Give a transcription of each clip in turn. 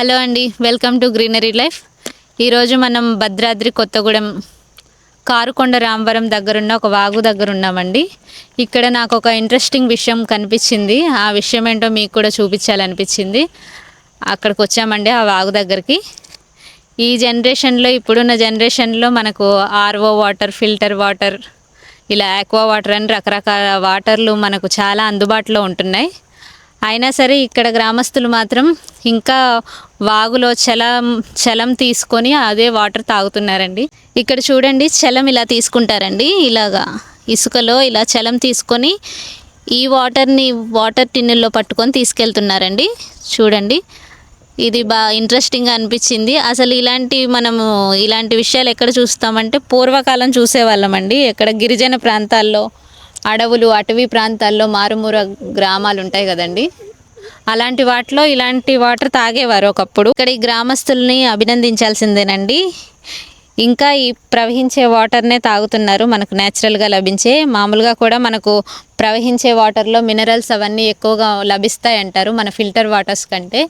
Hello అండి welcome to greenery life. ఈరోజు మనం భద్రాద్రి కొత్తగూడెం కారుకొండ రామవరం దగ్గరున్న ఒక వాగు దగ్గర ఉన్నామండి ఇక్కడ నాకు ఒక ఇంట్రెస్టింగ్ విషయం కనిపించింది. ఆ విషయం ఏంటో మీకు కూడా చూపించాలనిపించింది. అక్కడికి వచ్చామండి ఆ వాగు దగ్గరికి. ఈ జనరేషన్లో ఇప్పుడున్న జనరేషన్లో మనకు ఆర్ఓ వాటర్ ఫిల్టర్ వాటర్ ఇలా ఆక్వా వాటర్ అని రకరకాల వాటర్లు మనకు చాలా అందుబాటులో ఉంటున్నాయి. అయినా సరే ఇక్కడ గ్రామస్తులు మాత్రం ఇంకా వాగులో చలం చలం తీసుకొని అదే వాటర్ తాగుతున్నారండి. ఇక్కడ చూడండి చలం ఇలా తీసుకుంటారండి. ఇలాగా ఇసుకలో ఇలా చలం తీసుకొని ఈ వాటర్ని వాటర్ టిన్నుల్లో పట్టుకొని తీసుకెళ్తున్నారండి. చూడండి ఇది బాగా ఇంట్రెస్టింగ్గా అనిపించింది. అసలు ఇలాంటి మనము ఇలాంటి విషయాలు ఎక్కడ చూస్తామంటే పూర్వకాలం చూసేవాళ్ళమండి. ఎక్కడ గిరిజన ప్రాంతాల్లో అడవులు అటవీ ప్రాంతాల్లో మారుమూర గ్రామాలు ఉంటాయి కదండి. అలాంటి వాటిలో ఇలాంటి వాటర్ తాగేవారు ఒకప్పుడు. ఇక్కడ ఈ గ్రామస్తుల్ని అభినందించాల్సిందేనండి. ఇంకా ఈ ప్రవహించే వాటర్నే తాగుతున్నారు. మనకు న్యాచురల్గా లభించే మామూలుగా కూడా మనకు ప్రవహించే వాటర్లో మినరల్స్ అవన్నీ ఎక్కువగా లభిస్తాయి అంటారు మన ఫిల్టర్ వాటర్స్ కంటే.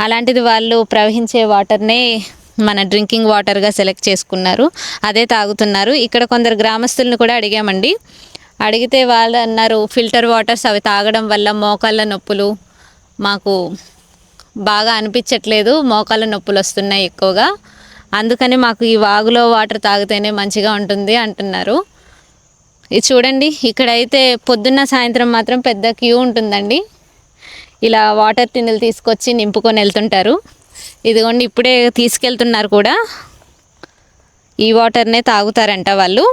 అలాంటిది వాళ్ళు ప్రవహించే వాటర్నే మన డ్రింకింగ్ వాటర్గా సెలెక్ట్ చేసుకున్నారు. అదే తాగుతున్నారు. ఇక్కడ కొందరు గ్రామస్తులను కూడా అడిగామండి. అడిగితే వాళ్ళు అన్నారు ఫిల్టర్ వాటర్స్ అవి తాగడం వల్ల మోకాళ్ళ నొప్పులు మాకు బాగా అనిపించట్లేదు మోకాళ్ళ నొప్పులు వస్తున్నాయి ఎక్కువగా. అందుకని మాకు ఈ వాగులో వాటర్ తాగితేనే మంచిగా ఉంటుంది అంటున్నారు. ఇది చూడండి ఇక్కడైతే పొద్దున్న సాయంత్రం మాత్రం పెద్ద క్యూ ఉంటుందండి. ఇలా వాటర్ టిన్నులు తీసుకొచ్చి నింపుకొని వెళ్తుంటారు. ఇదిగోండి ఇప్పుడే తీసుకెళ్తున్నారు కూడా. ఈ వాటర్నే తాగుతారంట వాళ్ళు.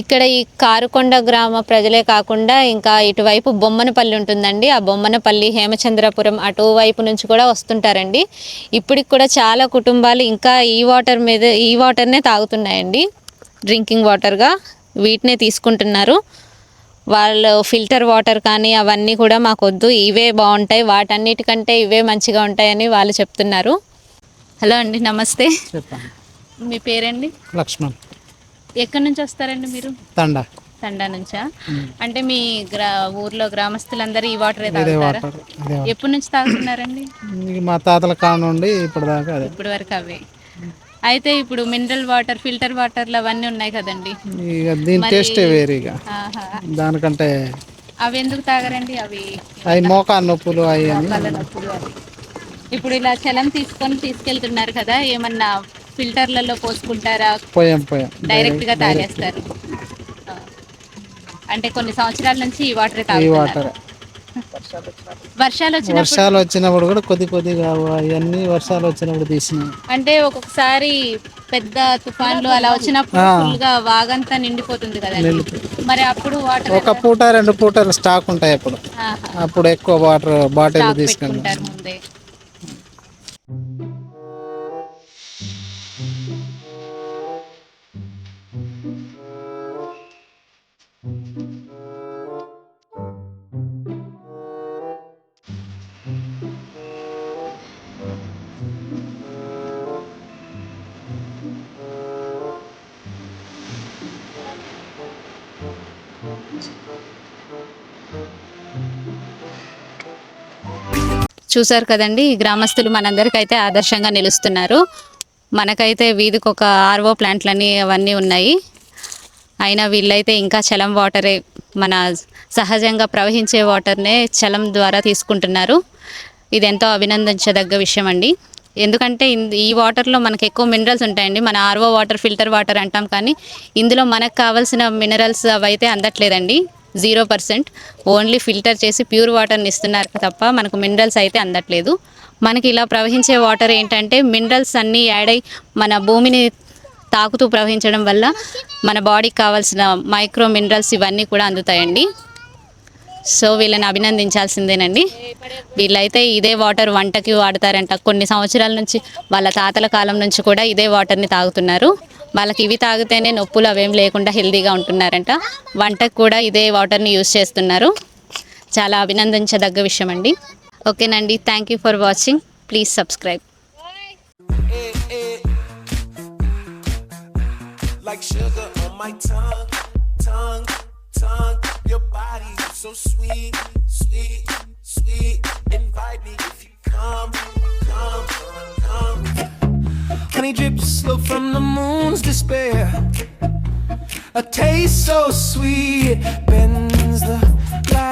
ఇక్కడ ఈ కారుకొండ గ్రామ ప్రజలే కాకుండా ఇంకా ఇటువైపు బొమ్మనపల్లి ఉంటుందండి. ఆ బొమ్మనపల్లి హేమచంద్రపురం అటువైపు నుంచి కూడా వస్తుంటారండి. ఇప్పటికి కూడా చాలా కుటుంబాలు ఇంకా ఈ వాటర్ మీద ఈ వాటర్నే తాగుతున్నాయండి. డ్రింకింగ్ వాటర్గా వీటినే తీసుకుంటున్నారు. వాళ్ళు ఫిల్టర్ వాటర్ కానీ అవన్నీ కూడా మాకు వద్దు ఇవే బాగుంటాయి. వాటన్నిటికంటే ఇవే మంచిగా ఉంటాయని వాళ్ళు చెప్తున్నారు. హలో అండి నమస్తే. మీ పేరండి? లక్ష్మణ్. ఎక్కడి నుంచి వస్తారండి మీరు? తండ. తండా నుంచా? అంటే మీ గ్రా ఊర్లో గ్రామస్తులందరూ ఈ వాటరే తాగుతారా? ఎప్పటి నుంచి తాగుతున్నారండి? మా తాతల కాడ నుండి ఇప్పటిదాకా అదే. ఇప్పటి వరకు అవే. అయితే ఇప్పుడు మినరల్ వాటర్ ఫిల్టర్ వాటర్లు అవన్నీ ఉన్నాయి కదండి. దీని టేస్టే వేరు. దానికంటే అవి ఎందుకు తాగరండి? అవి అవి మోకాలు నొప్పులు అవి నొప్పులు అవి. ఇప్పుడు ఇలా చలం తీసుకొని తీసుకెళ్తున్నారు కదా ఏమన్నా ఫిల్టర్లలో పోసుకుంటారా? పోయాం పోయాం. డైరెక్ట్గా తాగేస్తారు. అంటే కొన్ని సంవత్సరాల నుంచి ఈ వాటర్ ఈ తాగుతున్నారు. వాటర్. వర్షాలు వచ్చిన వర్షాలు వచ్చినప్పుడు కూడా కొద్ది కొద్దిగా అవన్నీ వర్షాలు వచ్చినప్పుడు తీసినాం. అంటే ఒక్కొక్కసారి పెద్ద తుఫాన్లు అలా వచ్చినప్పుడు వాగంతా నిండిపోతుంది కదండి. మరి అప్పుడు వాటర్ ఒక పూట రెండు పూటలు స్టాక్ ఉంటాయి అప్పుడు. అప్పుడు ఎక్కువ వాటర్ బాటిల్ తీసుకెళ్ళాం చూసారు కదండి ఈ గ్రామస్తులు మనందరికైతే ఆదర్శంగా నిలుస్తున్నారు. మనకైతే వీధికి ఒక ఆర్ఓ ప్లాంట్లని అవన్నీ ఉన్నాయి. అయినా వీళ్ళైతే ఇంకా చలం వాటరే మన సహజంగా ప్రవహించే వాటర్నే చలం ద్వారా తీసుకుంటున్నారు. ఇది ఎంతో అభినందించదగ్గ విషయం అండి ఎందుకంటే ఈ వాటర్లో మనకు ఎక్కువ మినరల్స్ ఉంటాయండి. మన ఆర్ఓ వాటర్ ఫిల్టర్ వాటర్ అంటాం కానీ ఇందులో మనకు కావాల్సిన మినరల్స్ అవైతే అందట్లేదండి. Zero percent. ఓన్లీ ఫిల్టర్ చేసి ప్యూర్ వాటర్ని ఇస్తున్నారు తప్ప మనకు మినరల్స్ అయితే అందట్లేదు. మనకి ఇలా ప్రవహించే వాటర్ ఏంటంటే మినరల్స్ అన్నీ యాడ్ అయి మన భూమిని తాకుతూ ప్రవహించడం వల్ల మన బాడీకి కావాల్సిన మైక్రో మినరల్స్ ఇవన్నీ కూడా అందుతాయండి. సో వీళ్ళని అభినందించాల్సిందేనండి. వీళ్ళైతే ఇదే వాటర్ వంటకి వాడతారంట. కొన్ని సంవత్సరాల నుంచి వాళ్ళ తాతల కాలం నుంచి కూడా ఇదే వాటర్ని తాగుతున్నారు. వాళ్ళకి ఇవి తాగితేనే నొప్పులు అవేం లేకుండా హెల్తీగా ఉంటున్నారంట వంటకు కూడా ఇదే వాటర్ని యూస్ చేస్తున్నారు చాలా అభినందించదగ్గ విషయం అండి ఓకేనండి thank you for watching please subscribe like sugar on my tongue, tongue, tongue. Your body so sweet, sweet, sweet. Invite me if you come, come. Honey drips slow from the moon's despair. A taste so sweet,